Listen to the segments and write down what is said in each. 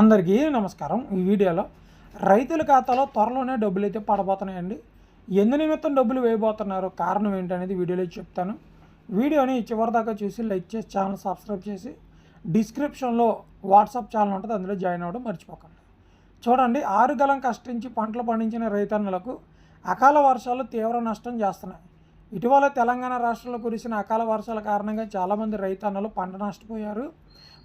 అందరికీ నమస్కారం. ఈ వీడియోలో రైతుల ఖాతాలో త్వరలోనే డబ్బులు అయితే పడబోతున్నాయండి. ఎందు నిమిత్తం డబ్బులు వేయబోతున్నారు. కారణం ఏంటనేది వీడియోలో చెప్తాను. వీడియోని చివరిదాకా చూసి లైక్ చేసి ఛానల్ సబ్స్క్రైబ్ చేసి డిస్క్రిప్షన్లో వాట్సాప్ ఛానల్ ఉంటుంది. అందులో జాయిన్ అవ్వడం మర్చిపోకండి. చూడండి ఆరు గలం కష్టించి పంటలు పండించిన రైతన్నులకు అకాల వర్షాలు తీవ్ర నష్టం చేస్తున్నాయి. ఇటీవల తెలంగాణ రాష్ట్రంలో కురిసిన అకాల వర్షాల కారణంగా చాలామంది రైతన్నలు పంట నష్టపోయారు.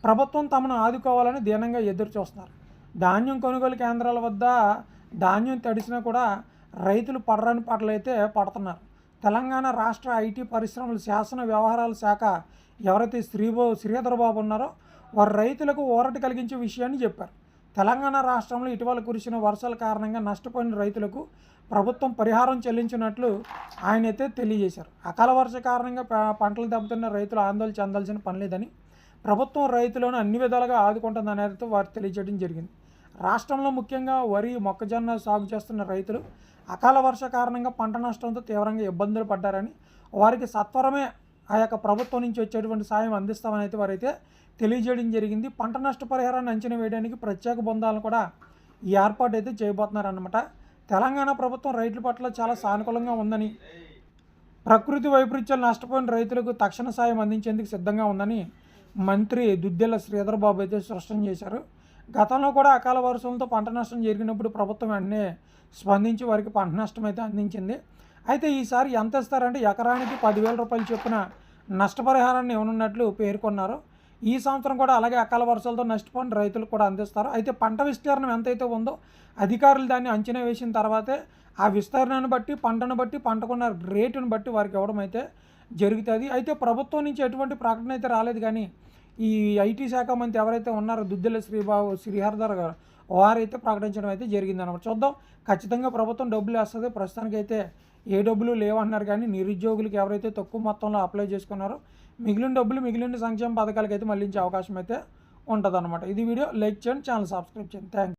ప్రభుత్వం తమను ఆదుకోవాలని దీనంగా ఎదురు చూస్తున్నారు. ధాన్యం కొనుగోలు కేంద్రాల వద్ద ధాన్యం తడిసినా కూడా రైతులు పడరాని పడలైతే పడుతున్నారు. తెలంగాణ రాష్ట్ర ఐటీ పరిశ్రమల శాసన వ్యవహారాల శాఖ ఎవరైతే శ్రీబో శ్రీధర్ బాబు ఉన్నారో వారు రైతులకు ఊరట కలిగించే విషయాన్ని చెప్పారు. తెలంగాణ రాష్ట్రంలో ఇటీవల కురిసిన వర్షాల కారణంగా నష్టపోయిన రైతులకు ప్రభుత్వం పరిహారం చెల్లించినట్లు ఆయన అయితే తెలియజేశారు. అకాల వర్ష కారణంగా ప- పంటలు దెబ్బతిన్న రైతులు ఆందోళన చెందాల్సిన పని లేదని ప్రభుత్వం రైతులను అన్ని విధాలుగా ఆదుకుంటుందనేది వారు తెలియజేయడం జరిగింది. రాష్ట్రంలో ముఖ్యంగా వరి మొక్కజొన్న సాగు చేస్తున్న రైతులు అకాల వర్ష కారణంగా పంట నష్టంతో తీవ్రంగా ఇబ్బందులు పడ్డారని వారికి సత్వరమే ఆ యొక్క ప్రభుత్వం నుంచి వచ్చేటువంటి సాయం అందిస్తామని అయితే వారైతే తెలియజేయడం జరిగింది. పంట నష్ట పరిహారాన్ని అంచనా వేయడానికి ప్రత్యేక బృందాలను కూడా ఈ ఏర్పాటు అయితే చేయబోతున్నారన్నమాట. తెలంగాణ ప్రభుత్వం రైతుల పట్ల చాలా సానుకూలంగా ఉందని ప్రకృతి వైపరీత్యాలు నష్టపోయిన రైతులకు తక్షణ సాయం అందించేందుకు సిద్ధంగా ఉందని మంత్రి దుద్దెల శ్రీధర్ బాబు అయితే స్పష్టం చేశారు. గతంలో కూడా అకాల వర్షంతో పంట నష్టం జరిగినప్పుడు ప్రభుత్వం వెంటనే స్పందించి వారికి పంట నష్టం అయితే అందించింది. అయితే ఈసారి ఎంత ఇస్తారంటే ఎకరానికి పదివేల రూపాయలు చొప్పున నష్టపరిహారాన్ని ఇవ్వనున్నట్లు పేర్కొన్నారు. ఈ సంవత్సరం కూడా అలాగే అకాల వర్షాలతో నష్టపోయిన రైతులకు కూడా అందిస్తారు. అయితే పంట విస్తీర్ణం ఎంతైతే ఉందో అధికారులు దాన్ని అంచనా వేసిన తర్వాతే ఆ విస్తీర్ణాన్ని బట్టి పంటను బట్టి పంటకున్న రేటును బట్టి వారికి ఇవ్వడం అయితే జరుగుతుంది. అయితే ప్రభుత్వం నుంచి ఎటువంటి ప్రకటన అయితే రాలేదు కానీ ఈ ఐటీ శాఖ మంత్రి ఎవరైతే ఉన్నారో దుద్దెల శ్రీబాబు శ్రీహర్ధర్ గారు వారైతే ప్రకటించడం అయితే జరిగింది అనమాట చూద్దాం. ఖచ్చితంగా ప్రభుత్వం డబ్బులు వేస్తుంది. ప్రస్తుతానికైతే ఏ డబ్బులు లేవన్నారు కానీ నిరుద్యోగులకు ఎవరైతే తక్కువ మొత్తంలో అప్లై చేసుకున్నారో మిగిలిన డబ్బులు మిగిలిన సంక్షేమ పథకాలకైతే అయితే మళ్ళించే అవకాశం అయితే ఉంటుంది ఇది వీడియో. లైక్ చేయండి. ఛానల్ సబ్స్క్రైబ్ చేయండి. థ్యాంక్